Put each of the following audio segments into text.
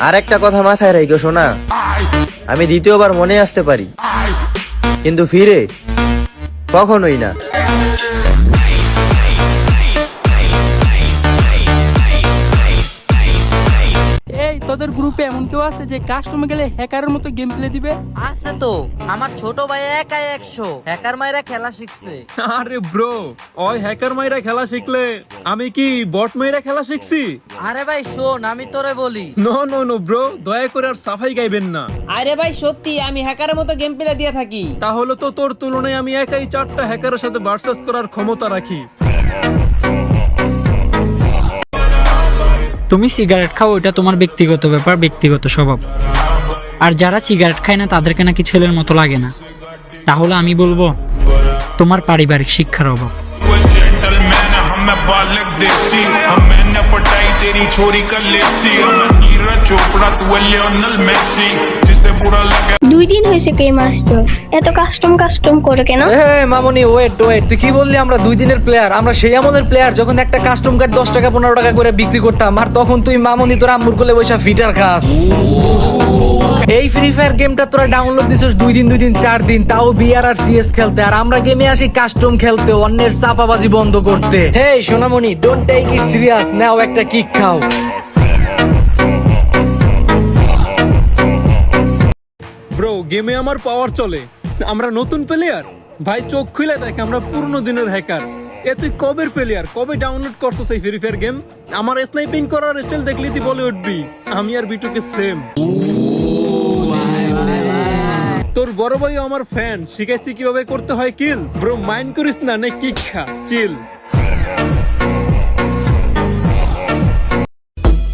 আর একটা কথা মাথায় রাখো শোনা। আমি দ্বিতীয়বার মনে আসতে পারি। কিন্তু ফিরে কখনোই না। তোদের গ্রুপে এমন কেউ আছে যে কাস্টমে গেলে হ্যাকারের মতো গেম প্লে দিবে? আছে তো। আমার ছোট ভাই একাই একশো। হ্যাকার মায়েরা খেলা শিখছে। আরে ব্রো ওই হ্যাকার মাইরা খেলা শিখলে আমি কি বট মাইরা খেলা শিখছি? আরে ভাই শোন আমি তোরে বলি। নো নো নো ব্রো দয়া করে আর সাফাই গাইবেন না। আরে ভাই সত্যি আমি হ্যাকারের মতো গেম প্লে দিয়ে থাকি। তাহলে তো তোর তুলনায় আমি একাই চারটা হ্যাকারের সাথে ভার্সেস করার ক্ষমতা রাখি। তুমি সিগারেট খাও ওটা তোমার ব্যক্তিগত ব্যাপার ব্যক্তিগত স্বভাব আর যারা সিগারেট খায় না তাদেরকে নাকি ছেলের মতো লাগে না তাহলে আমি বলবো তোমার পারিবারিক শিক্ষার অভাব जेंटलमैन हमें बालक देसी हमें न पटाई तेरी छोरी का लेसी हमें नीरज चोपड़ा तू है लियोनल मेसी जिसे बुरा लगे দুই দিন হয়েছে গেম আসতো এত কাস্টম কাস্টম করে কেন? মামনি ওয়েট ওয়েট তুই কি বললি আমরা দুই দিনের প্লেয়ার আমরা সেই আমলের প্লেয়ার যখন একটা কাস্টম কার্ড দশ টাকা পনেরো টাকা করে বিক্রি করতাম আর তখন তুই মামনি তোর আম্মুর কোলে বসে ফিটার খাস। এই ফ্রি ফায়ার গেমটা তোরা ডাউনলোড দিছিস দুই দিন দুই দিন চার দিন তাও বিআর আর সিএস খেলতে। আর আমরা গেমে আসি কাস্টম খেলতে অন্যের চাপাবাজি বন্ধ করতে। হে সোনামণি don't take it serious now একটা কিক খাও। ব্রো গেমে আমার পাওয়ার চলে। আমরা নতুন প্লেয়ার ভাই, চোখ খুলে দেখ আমরা পুরনো দিনের হ্যাকার এ তুই কবের প্লেয়ার কবে ডাউনলোড করছ সেই ফ্রি ফায়ার গেম আমার স্নাইপিং করার স্টাইল দেখলি তুই বলে উঠবি আমি আর বিটুকে সেম তোর বড় ভাই আমার ফ্যান শিখাইছি কীভাবে করতে হয় কিল ব্রো মাইন্ড করিস না, নে কিক খা। চিল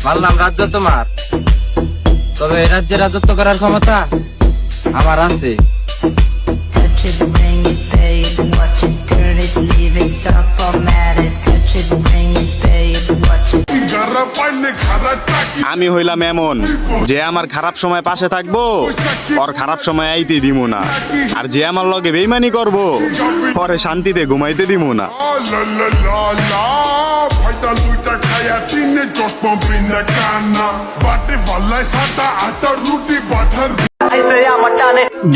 মানলাম রাজ্য তোমার। তবে রাজ্যে রাজত্ব করার ক্ষমতা? আমার আছে Touch it, bring it, pay watch it, turn it, leave it, stop, format. Touch it, bring it, pay watch it. আমি হইলাম এমন যে আমার খারাপ সময় পাশে থাকব ওর খারাপ সময় আইতে দিব না আর যে আমার লগে বেইমানি করব পরে শান্তিতে ঘুমাইতে দিব না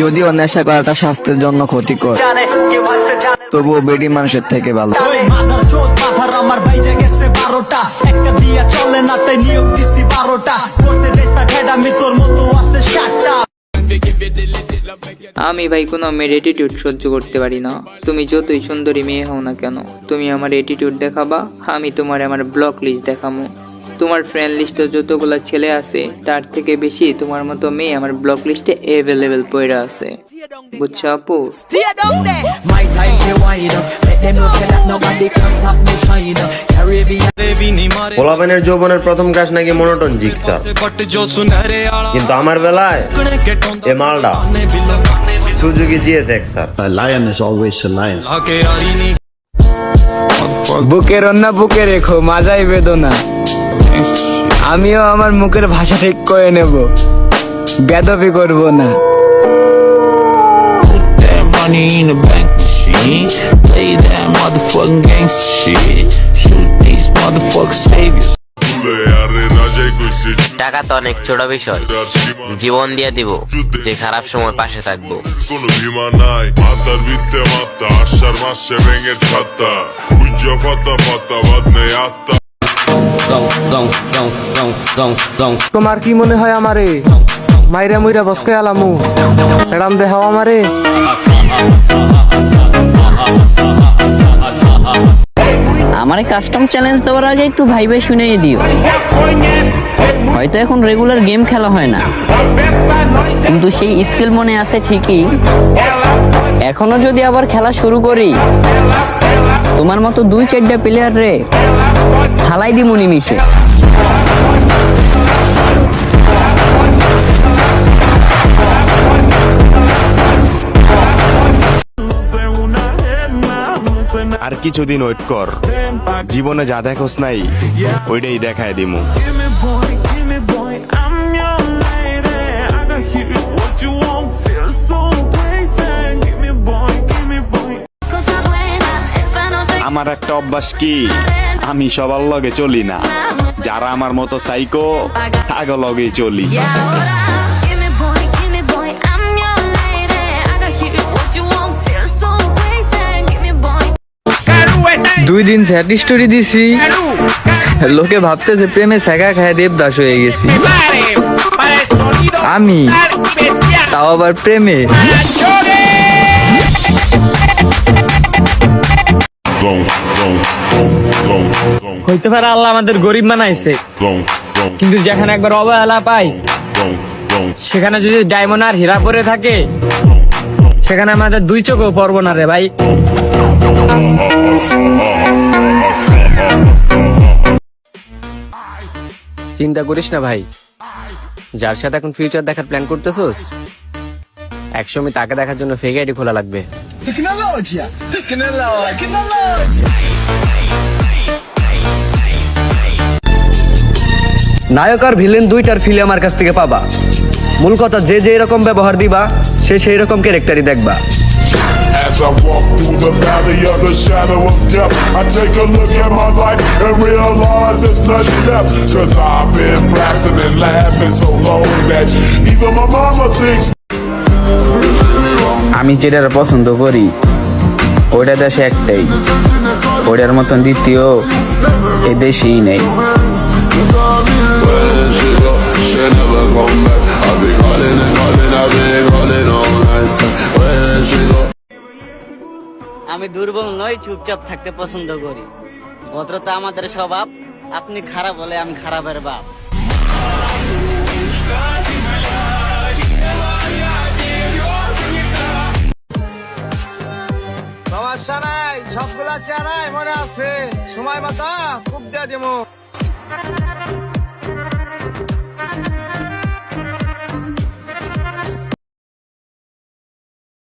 যদিও নেশা করাটা স্বাস্থ্যের জন্য ক্ষতিকর তবুও বেডি মানুষের থেকে ভালো। আমার বাইজে গেছে বারোটা। একটা দিয়া চলে না তাই নিয়োগ দিছি বারোটা। করতে দেশ না ঠেডামি তোর মতো আছে সাতটা আমি ভাই কোনো মেয়ের এটিটিউড সহ্য করতে পারি না। তুমি যতই সুন্দরী মেয়ে হও না কেন তুমি আমার এটিটিউড দেখাবা আমি তোমার আমার ব্লক লিস্ট দেখামো। তোমার ফ্রেন্ড লিস্টে যতগুলা ছেলে আছে তার থেকে বেশি তোমার মতো মেয়ে আমার ব্লক লিস্টে অ্যাভেলেবেল পড়ে আছে। বুঝছ আপু? পোলাপেনের যৌবনের প্রথম কাজ নাকি মনোটন জিগসা কিন্তু আমার বেলায় এ মালডা সুজুকি জিএস এক্স আর। বুকের অন্য বুকে রেখো মাজাই বেদনা। আমিও আমার মুখের ভাষা ঠিক করে নেব। বেদবি করব না। Money in the bank machine. Play that motherfucking gangsta shit. Shoot these motherfucking saviors টাকা তো অনেক ছোট বিষয়। জীবন দিয়ে দিব যে খারাপ সময় পাশে থাকব। কোনো ভীমা নাই মাথার ভিত্তে মাথা আশার মাসে ভেঙে ছাতা। খুঁজা ফাতা ফাতা বাদ নেই আত্মা। তোমার কি মনে হয় আমারে? মাইরা মুইরা বসকে আলামু। এরাম দেখাও আমারে। আমার কাস্টম চ্যালেঞ্জ দেওয়ার আগে একটু ভাই ভাই শুনেই দিও। হয়তো এখন রেগুলার গেম খেলা হয় না। কিন্তু সেই স্কিল মনে আছে ঠিকই। এখনও যদি আবার খেলা শুরু করি তোমার মতো দুই চারটা প্লেয়ার রে ফালাই দিমু নিমিশে আর কিছুদিন ওয়েট কর জীবনে যা দেখোস নাই ওইটাই দেখায় দিমু Give me boy, give me boy, I'm your lady. I got hear what you want, feel so. আমার একটা অভ্যাস কি? আমি সবার লগে চলি না। যারা আমার মতো সাইকো তাকে লগে চলি। দুই দিন স্যাড স্টোরি দিছি। লোকে ভাবতেছে প্রেমে শেখা খায় দেবদাস হয়ে গেছি। আমি, তাও আবার প্রেমে। হইতে পারে আল্লাহ আমাদের গরিব বানাইছে। কিন্তু যেখানে একবার অবহেলা পাই সেখানে যদি ডায়মন্ড আর হীরা পরে থাকে সেখানে আমাদের দুই চোখও পড়ব না রে ভাই। চিন্তা করিস না ভাই। যার সাথে এখন ফিউচার দেখার প্ল্যান করতেছোস একসময় তাকে দেখার জন্য ফেক আইডি খোলা লাগবে। Tecnologia! Tecnologia! নায়ক আর ভিলেন দুইটার ফিলে আমার কাছ থেকে পাবা মূল কথা যে যেই রকম ব্যবহার দিবা সে সেই রকম ক্যারেক্টারই দেখবা আমি যেটা পছন্দ করি, ওইটা দেশে একটাই। ওইটার মতন দ্বিতীয় এ দেশেই নেই। আমি দুর্বল নই, চুপচাপ থাকতে পছন্দ করি। ভদ্রতা আমাদের স্বভাব, আপনি খারাপ হলে আমি খারাপের বাপ। সমস্যা নাই সবগুলা চেহারায় মনে আছে। সময় মাতা খুব দিয়ে দেবো